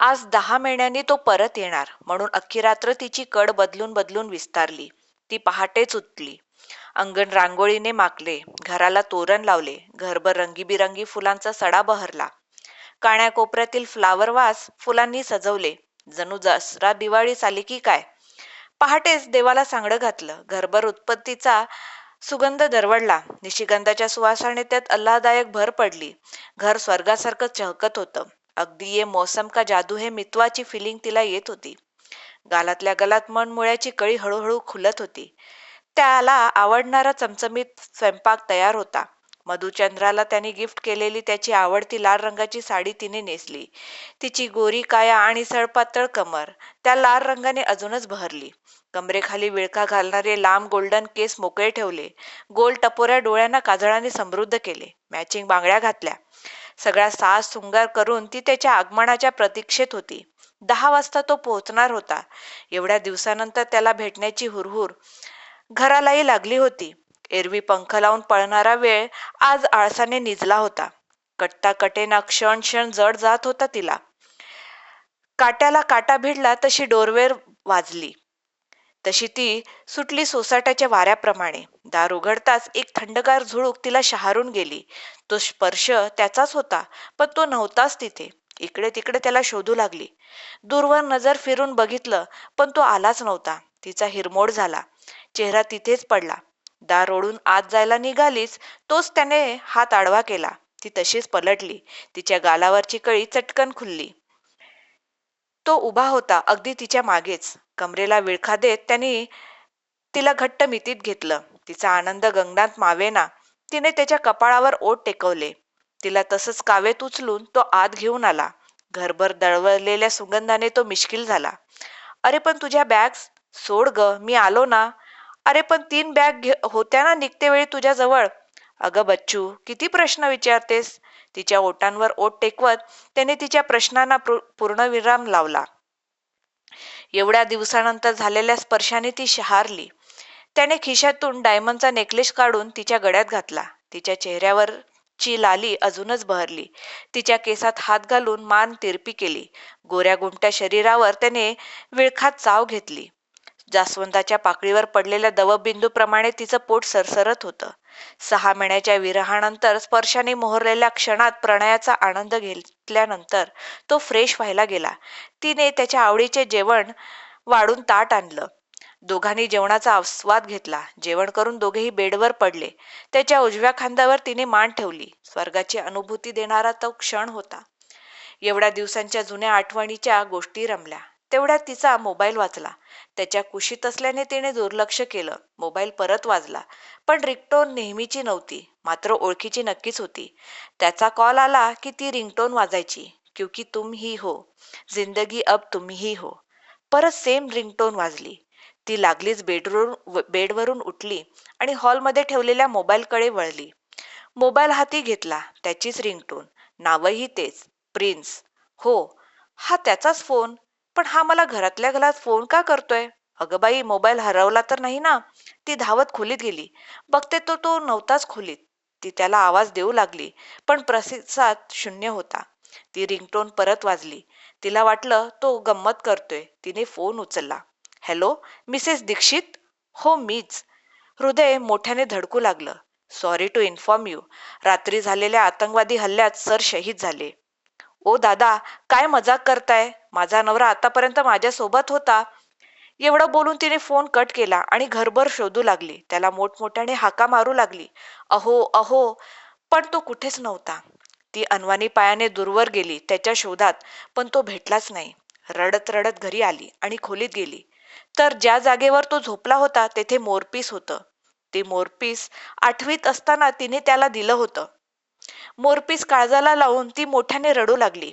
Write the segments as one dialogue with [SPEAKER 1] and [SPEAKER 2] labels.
[SPEAKER 1] आज दहा महिन्यांनी तो परत येणार म्हणून अख्खी रात्र तिची कड बदलून बदलून विस्तारली. ती पहाटेच उठली. अंगण रांगोळीने माकले घराला तोरण लावले घरभर रंगीबिरंगी फुलांचा सडा बहरला. काण्या कोपऱ्यातील फ्लावर वास फुलांनी सजवले. जणू दसरा दिवाळी आली की काय? पहाटेच देवाला सांगडं घातलं. घरभर उत्पत्तीचा सुगंध दरवडला निशिगंधाच्या सुवासाने त्यात अल्लादायक भर पडली. घर स्वर्गासारखं चहकत होतं. अगदी ये मौसम का जादू हे मित्वाची फिलिंग तिला येत होती. गालातल्या गलात मनमुळ्याची कळी हळूहळू खुलत होती. त्याला आवडणारा चमचमीत स्वयंपाक तयार होता. मधुचंद्राला त्याने गिफ्ट केलेली त्याची आवडती लाल रंगाची साडी तिने नेसली. तिची गोरी काया आणि सळपातळ कमर त्या लाल रंगाने अजूनच बहरली. कमरेखाली विळखा घालणारे लांब गोल्डन केस मोकळे ठेवले. गोल टपोऱ्या डोळ्यांना काजळाने समृद्ध केले. मॅचिंग बांगड्या घातल्या. सगळा साज सुंगार करून ती त्याच्या आगमनाच्या प्रतीक्षेत होती. दहा वाजता तो पोहोचणार होता. एवढ्या दिवसानंतर त्याला भेटण्याची हुरहुर घरालाही लागली होती. एरवी पंख लावून पळणारा वेळ आज आळसाने निजला होता. कट्टा कटेना क्षण क्षण जड जात होता तिला. काट्याला काटा भिडला तशी डोरवेर वाजली. तशी ती सुटली सोसाट्याच्या वाऱ्याप्रमाणे. दार उघडताच एक थंडगार झुळूक तिला शहारून गेली. तो स्पर्श त्याचाच होता पण तो नव्हताच तिथे. इकडे तिकडे त्याला शोधू लागली. दूरवर नजर फिरून बघितलं पण तो आलाच नव्हता. तिचा हिरमोड झाला. चेहरा तिथेच पडला. दार ओढून आत जायला निघालीच तोच त्याने हात आडवा केला. ती तशीच पलटली. तिच्या गालावरची कळी चटकन खुलली. तो उभा होता अगदी तिच्या मागेच. कमरेला विळखा देत त्यांनी तिला घट्ट मितीत घेतलं. तिचा आनंद गंगनात मावेना. तिने त्याच्या कपाळावर ओठ टेकवले. तिला तसंच कावेत उचलून तो आत घेऊन आला. घरभर दळवलेल्या सुगंधाने तो मिश्किल झाला. अरे पण तुझ्या बॅग्स? सोड ग मी आलो ना. अरे पण तीन बॅग घे होत्या ना निघते वेळी तुझ्या जवळ अगं बच्चू किती प्रश्न विचारतेस? तिच्या ओटांवर ओट टेकवत त्याने तिच्या प्रश्नांना पूर्णविराम लावला. एवढ्या दिवसानंतर झालेल्या स्पर्शाने ती शहारली त्याने खिशातून डायमंडचा नेकलेस काढून तिच्या गळ्यात घातला. तिच्या चेहऱ्यावरची लाली अजूनच बहरली. तिच्या केसात हात घालून मान तिरपी केली. गोऱ्या गुमट्या शरीरावर त्याने विळखात चाव घेतली. जास्वंदाच्या पाकळीवर पडलेल्या दवबिंदूप्रमाणे तिचं पोट सरसरत होतं. सहा महिन्याच्या विरहानंतर स्पर्शाने मोहरलेल्या क्षणात प्रणयाचा आनंद घेतल्यानंतर तो फ्रेश व्हायला गेला. तिने त्याच्या आवडीचे जेवण वाढून ताट आणलं. दोघांनी जेवणाचा आस्वाद घेतला. जेवण करून दोघेही बेडवर पडले. त्याच्या उजव्या खांद्यावर तिने मान ठेवली. स्वर्गाची अनुभूती देणारा तो क्षण होता. एवढ्या दिवसांच्या जुन्या आठवणीच्या गोष्टी रमल्या. तेवढ्यात तिचा मोबाईल वाचला. त्याच्या कुशीत असल्याने तिने दुर्लक्ष केलं. मोबाईल परत वाजला. पण रिंगटोन नेहमीची नव्हती. मात्र ओळखीची नक्कीच होती. त्याचा कॉल आला की ती रिंगटोन वाजायची. क्योंकि तुम ही हो. जिंदगी अब तुम्हीही हो परत सेम रिंगटोन वाजली. ती लागलीच बेडरूम बेडवरून उठली आणि हॉलमध्ये ठेवलेल्या मोबाईलकडे वळली. मोबाईल हाती घेतला. त्याचीच रिंगटोन. नावही तेच. प्रिन्स. हो. हा त्याचाच फोन? पण हा मला घरातल्या घरात फोन का करतोय? अगं बाई मोबाईल हरवला तर नाही ना? ती धावत खोलीत गेली. बघते तो तो नव्हताच खोलीत. ती त्याला आवाज देऊ लागली पण प्रतिसाद शून्य होता. ती रिंगटोन परत वाजली. तिला वाटलं तो गंमत करतोय. तिने फोन उचलला. Hello Mrs Dikshit? हो मीच. हृदय मोठ्याने धडकू लागलं. सॉरी टू इन्फॉर्म यू रात्री झालेल्या आतंकवादी हल्ल्यात सर शहीद झाले. ओ दादा काय मजाक करताय? माझा नवरा आतापर्यंत माझ्यासोबत होता. एवढं बोलून तिने फोन कट केला आणि घरभर शोधू लागली. त्याला मोठमोठ्याने हाका मारू लागली. अहो अहो पण तो कुठेच नव्हता. ती अनवानी पायाने दूरवर गेली त्याच्या शोधात पण तो भेटलाच नाही. रडत रडत घरी आली आणि खोलीत गेली. तर ज्या जागेवर तो झोपला होता तेथे मोरपीस होतं. ते मोरपीस आठवीत असताना तिने त्याला दिलं होतं. मोरपीस काळजाला लावून ती मोठ्याने रडू लागली.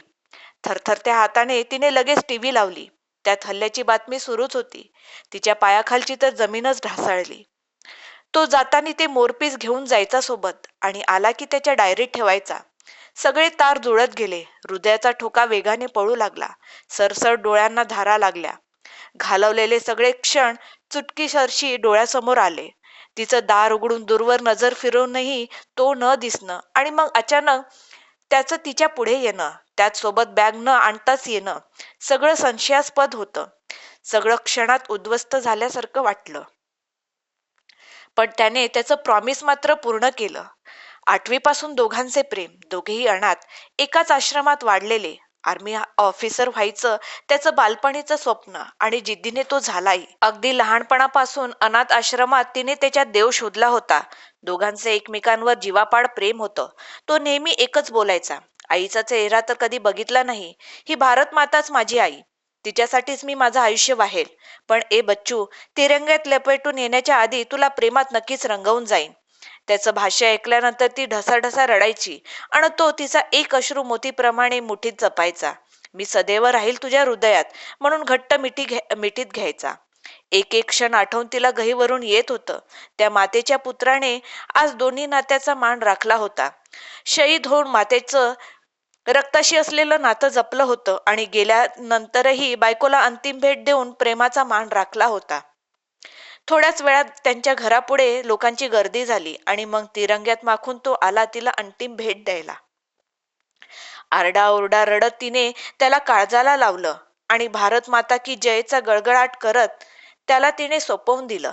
[SPEAKER 1] थरथरत्या हाताने तिने लगेच टीव्ही लावली. त्यात हल्ल्याची बातमी सुरूच होती. तिच्या पायाखालची तर जमीनच ढासाळली. तो जातानी ते मोरपीस घेऊन जायचा सोबत आणि आला की त्याच्या डायरीत ठेवायचा. सगळे तार जुळत गेले. हृदयाचा ठोका वेगाने पळू लागला. सरसर डोळ्यांना धारा लागल्या. घालवलेले सगळे क्षण चुटकीसरशी डोळ्यासमोर आले. तिचं दार उघडून दूरवर नजर फिरवूनही तो न दिसणं आणि मग अचानक त्याचं तिच्या पुढे येणं त्यात सोबत बॅग न आणताच येणं सगळं संशयास्पद होतं. सगळं क्षणात उद्ध्वस्त झाल्यासारखं वाटलं. पण त्याने त्याचं प्रॉमिस मात्र पूर्ण केलं. आठवीपासून दोघांचे प्रेम दोघेही अनाथ एकाच आश्रमात वाढलेले. आर्मी ऑफिसर व्हायचं त्याचं बालपणीचं स्वप्न आणि जिद्दीने तो झालाही अगदी लहानपणापासून अनाथ आश्रमात तिने त्याच्यात देव शोधला होता. दोघांचे एकमेकांवर जीवापाड प्रेम होतं. तो नेहमी एकच बोलायचा. आईचा चेहरा तर कधी बघितला नाही. ही भारत माताच माझी आई. तिच्यासाठीच मी माझं आयुष्य वाहेल. पण ए बच्चू तिरंग्यात लपेटून येण्याच्या आधी तुला प्रेमात नक्कीच रंगवून जाईन. त्याचं भाष्य ऐकल्यानंतर ती ढसाढसा रडायची आणि तो तिचा एक अश्रू मोतीप्रमाणे मुठीत जपायचा. मी सदैव राहील तुझ्या हृदयात म्हणून घट्ट मिठी घ्या मिठीत घ्यायचा. एक एक क्षण आठवून तिला गहीवरून येत होतं. त्या मातेच्या पुत्राने आज दोन्ही नात्याचा मान राखला होता. शहीद होऊन मातेचं रक्ताशी असलेलं नातं जपलं होतं आणि गेल्यानंतरही बायकोला अंतिम भेट देऊन प्रेमाचा मान राखला होता. थोड्याच वेळात त्यांच्या घरापुढे लोकांची गर्दी झाली आणि मग तिरंग्यात माखून तो आला तिला अंतिम भेट द्यायला. आरडाओरडा रडत तिने त्याला काळजाला लावलं आणि भारत माता की जयचा गळगळाट करत त्याला तिने सोपवून दिलं.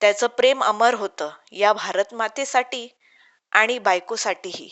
[SPEAKER 1] त्याचं प्रेम अमर होतं या भारत मातेसाठी आणि बायकोसाठीही.